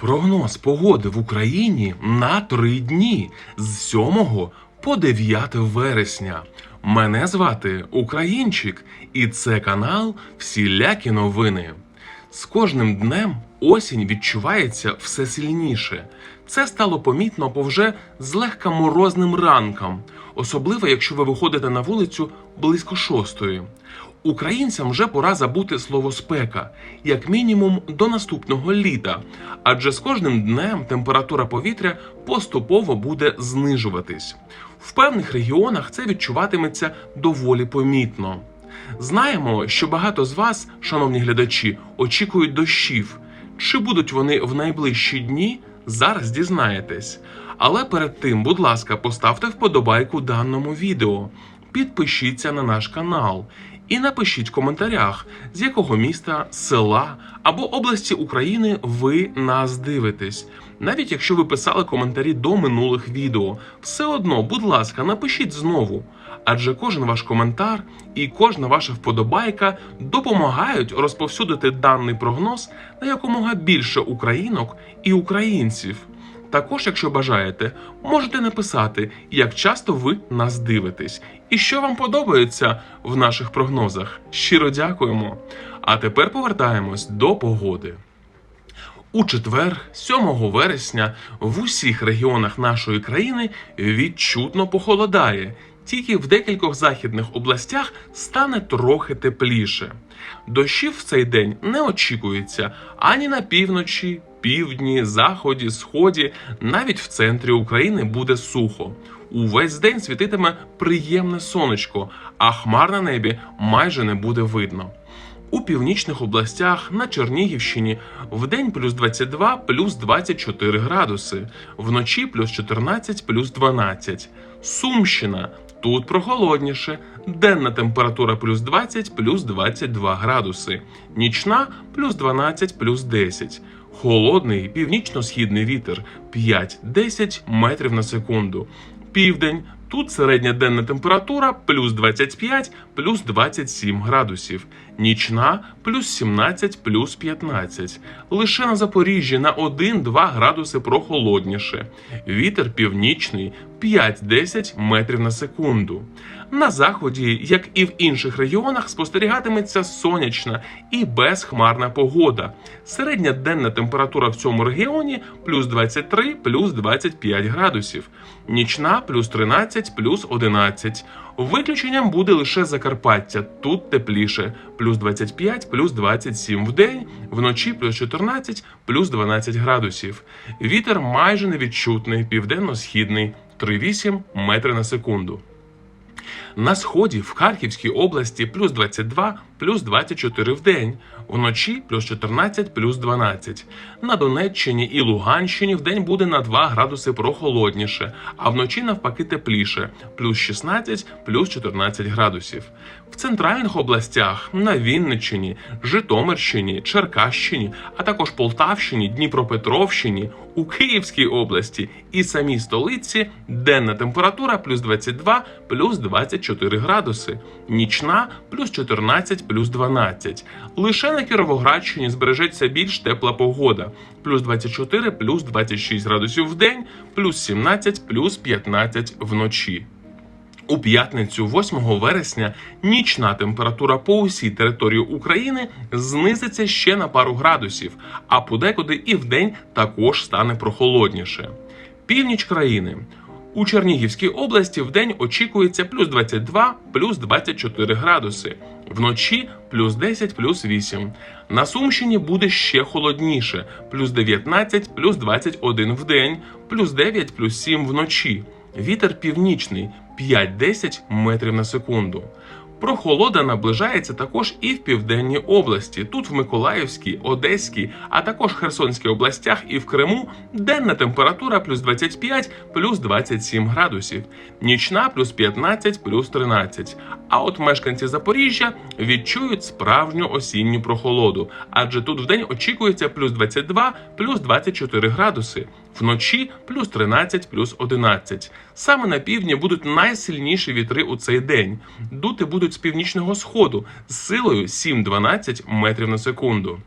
Прогноз погоди в Україні на три дні з 7 по 9 вересня. Мене звати Українчик, і це канал Всілякі новини. З кожним днем осінь відчувається все сильніше. Це стало помітно по вже злегка морозним ранкам, особливо якщо ви виходите на вулицю близько шостої. Українцям вже пора забути слово спека, як мінімум до наступного літа, адже з кожним днем температура повітря поступово буде знижуватись. В певних регіонах це відчуватиметься доволі помітно. Знаємо, що багато з вас, шановні глядачі, очікують дощів. Чи будуть вони в найближчі дні? Зараз дізнаєтесь. Але перед тим, будь ласка, поставте вподобайку даному відео, підпишіться на наш канал і напишіть в коментарях, з якого міста, села або області України ви нас дивитесь. Навіть якщо ви писали коментарі до минулих відео, все одно, будь ласка, напишіть знову. Адже кожен ваш коментар і кожна ваша вподобайка допомагають розповсюдити даний прогноз на якомога більше українок і українців. Також, якщо бажаєте, можете написати, як часто ви нас дивитесь, і що вам подобається в наших прогнозах. Щиро дякуємо. А тепер повертаємось до погоди. У четвер, 7 вересня, в усіх регіонах нашої країни відчутно похолодає. Тільки в декількох західних областях стане трохи тепліше. Дощів в цей день не очікується ані на півночі, півдні, заході, сході, навіть в центрі України буде сухо. Увесь день світитиме приємне сонечко, а хмар на небі майже не буде видно. У північних областях на Чернігівщині вдень плюс 22, плюс 24 градуси, вночі плюс 14, плюс 12. Сумщина тут прохолодніше, денна температура плюс 20, плюс 22 градуси, нічна плюс 12, плюс 10. Холодний північно-східний вітер 5-10 метрів на секунду. Південь Тут середня денна температура плюс 25, плюс 27 градусів, нічна плюс 17, плюс 15. Лише на Запоріжжі на 1-2 градуси прохолодніше. Вітер північний 5-10 метрів на секунду. На заході, як і в інших регіонах, спостерігатиметься сонячна і безхмарна погода. Середня денна температура в цьому регіоні плюс 23, плюс 25 градусів, нічна плюс 13, плюс 11. Виключенням буде лише Закарпаття. Тут тепліше, плюс 25, плюс 27 в день, вночі плюс 14, плюс 12 градусів. Вітер майже невідчутний, південно-східний 3,8 метри на секунду. На сході в Харківській області плюс 22, плюс 24 в день, вночі плюс 14, плюс 12. На Донеччині і Луганщині в день буде на 2 градуси прохолодніше, а вночі навпаки тепліше, плюс 16, плюс 14 градусів. В центральних областях на Вінниччині, Житомирщині, Черкащині, а також Полтавщині, Дніпропетровщині, у Київській області і самій столиці денна температура плюс 22, плюс 24 градуси, нічна плюс 14, плюс 12. Лише на Кіровоградщині збережеться більш тепла погода, плюс 24, плюс 26 градусів в день, плюс 17, плюс 15 вночі. У п'ятницю, 8 вересня, нічна температура по усій території України знизиться ще на пару градусів, а подекуди і вдень також стане прохолодніше. Північ країни. У Чернігівській області в день очікується плюс 22, плюс 24 градуси, вночі плюс 10, плюс 8. На Сумщині буде ще холодніше, плюс 19, плюс 21 в день, плюс 9, плюс 7 вночі. Вітер північний 5-10 метрів на секунду. Прохолода наближається також і в південній області. Тут в Миколаївській, Одеській, а також Херсонській областях і в Криму денна температура плюс 25, плюс 27 градусів, нічна плюс 15, плюс 13. А от мешканці Запоріжжя відчують справжню осінню прохолоду, адже тут вдень очікується плюс 22, плюс 24 градуси. Вночі плюс 13, плюс 11. Саме на півдні будуть найсильніші вітри у цей день. Дути будуть з північного сходу з силою 7-12 метрів на секунду.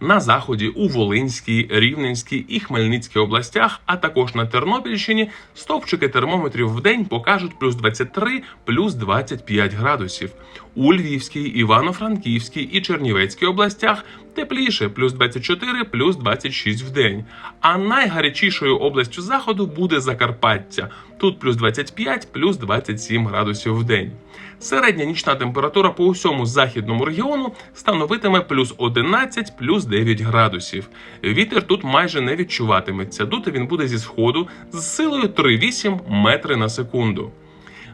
На заході у Волинській, Рівненській і Хмельницькій областях, а також на Тернопільщині, стовпчики термометрів в день покажуть плюс 23, плюс 25 градусів. У Львівській, Івано-Франківській і Чернівецькій областях тепліше плюс 24, плюс 26 в день. А найгарячішою областю заходу буде Закарпаття. Тут плюс 25, плюс 27 градусів в день. Середня нічна температура по усьому західному регіону становитиме плюс 11, плюс 9 градусів. Вітер тут майже не відчуватиметься. Дути він буде зі сходу з силою 3,8 метри на секунду.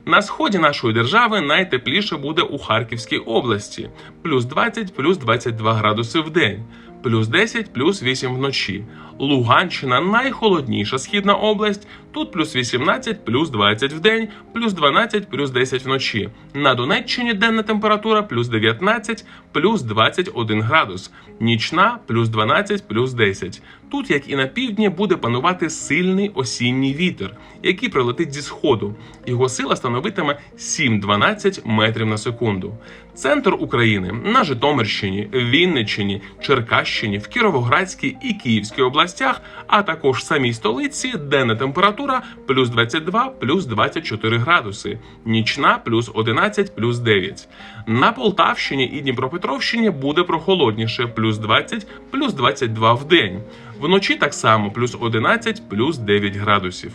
На сході нашої держави найтепліше буде у Харківській області плюс 20, плюс 22 градуси в день, плюс 10, плюс 8 вночі. Луганщина найхолодніша східна область. Тут плюс 18, плюс 20 в день, плюс 12, плюс 10 вночі. На Донеччині денна температура плюс 19, плюс 21 градус, нічна плюс 12, плюс 10. Тут, як і на півдні, буде панувати сильний осінній вітер, який прилетить зі сходу. Його сила становитиме 7-12 метрів на секунду. Центр України на Житомирщині, Вінниччині, Черкащині, в Кіровоградській і Київській областях, а також в самій столиці, денна температура плюс 22, плюс 24 градуси, нічна плюс 11, плюс 9. На Полтавщині і Дніпропетровщині буде прохолодніше, плюс 20, плюс 22 в день. Вночі так само плюс 11, плюс 9 градусів.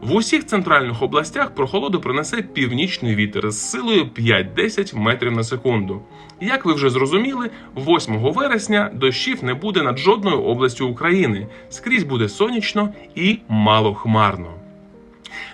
В усіх центральних областях прохолоду принесе північний вітер з силою 5-10 метрів на секунду. Як ви вже зрозуміли, 8 вересня дощів не буде над жодною областю України. Скрізь буде сонячно і малохмарно.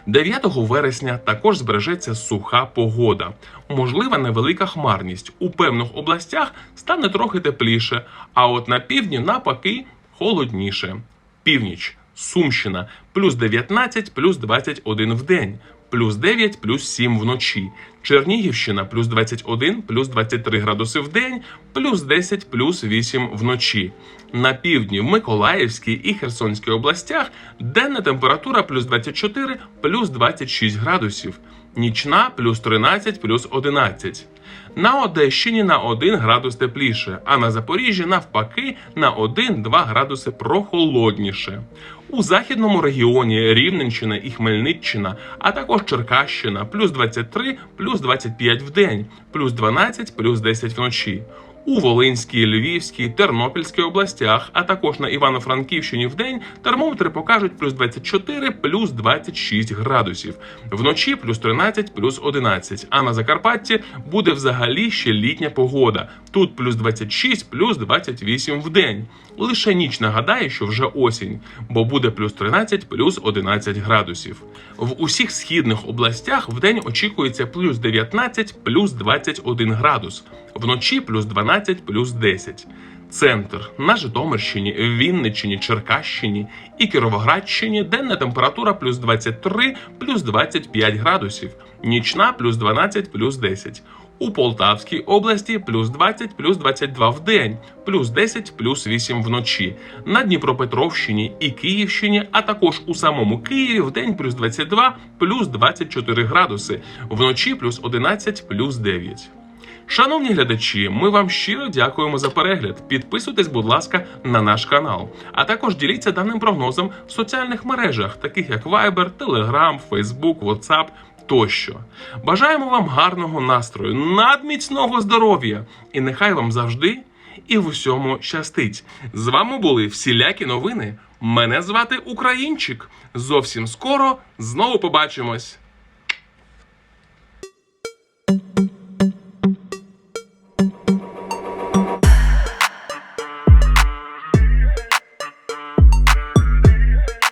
9 вересня також збережеться суха погода. Можлива невелика хмарність. У певних областях стане трохи тепліше, а от на півдні навпаки холодніше. Північ, Сумщина, плюс 19, плюс 21 в день, плюс 9, плюс 7 вночі. Чернігівщина, плюс 21, плюс 23 градуси в день, плюс 10, плюс 8 вночі. На півдні в Миколаївській і Херсонській областях денна температура плюс 24, плюс 26 градусів, нічна плюс 13, плюс 11. На Одещині на 1 градус тепліше, а на Запоріжжі навпаки на 1-2 градуси прохолодніше. У західному регіоні Рівненщина і Хмельниччина, а також Черкащина, плюс 23, плюс 25 в день, плюс 12, плюс 10 вночі. У Волинській, Львівській, Тернопільській областях, а також на Івано-Франківщині в день термометри покажуть плюс 24, плюс 26 градусів. Вночі плюс 13, плюс 11. А на Закарпатті буде взагалі ще літня погода. Тут плюс 26, плюс 28 в день. Лише ніч нагадає, що вже осінь, бо буде плюс 13, плюс 11 градусів. В усіх східних областях в день очікується плюс 19, плюс 21 градус. Вночі плюс 12, плюс 10. Центр на Житомирщині, Вінниччині, Черкащині і Кіровоградщині денна температура плюс 23, плюс 25 градусів, нічна плюс 12, плюс 10. У Полтавській області плюс 20, плюс 22 в день, плюс 10, плюс 8 вночі. На Дніпропетровщині і Київщині, а також у самому Києві в день плюс 22, плюс 24 градуси, вночі плюс 11, плюс 9. Шановні глядачі, ми вам щиро дякуємо за перегляд. Підписуйтесь, будь ласка, на наш канал. А також діліться даним прогнозом в соціальних мережах, таких як Viber, Telegram, Facebook, WhatsApp тощо. Бажаємо вам гарного настрою, надміцного здоров'я, і нехай вам завжди і в усьому щастить. З вами були всілякі новини. Мене звати Українчик. Зовсім скоро знову побачимось.